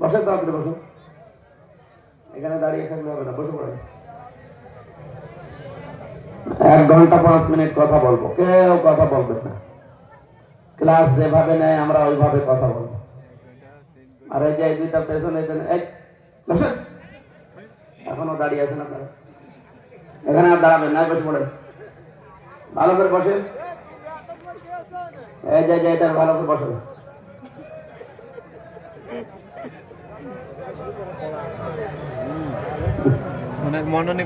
বসে তো আপনি, বসুন। এখানে দাঁড়িয়ে থাকলে হবে না, বসে পড়েন। এক ঘণ্টা পাঁচ মিনিট কথা বলব, কেউ কথা বলবে না। ক্লাস যেভাবে নেয়, আমরা ওইভাবে কথা বলব। আর এই যে এই দুইটা পেছনে। এখনও দাঁড়িয়ে আছেন আপনারা। এখানে আর দাঁড়াবেন না বসে পড়েন। ভালো করে বসেন। এই যে এটা ভালো করে বসেন। অনেক মনোনি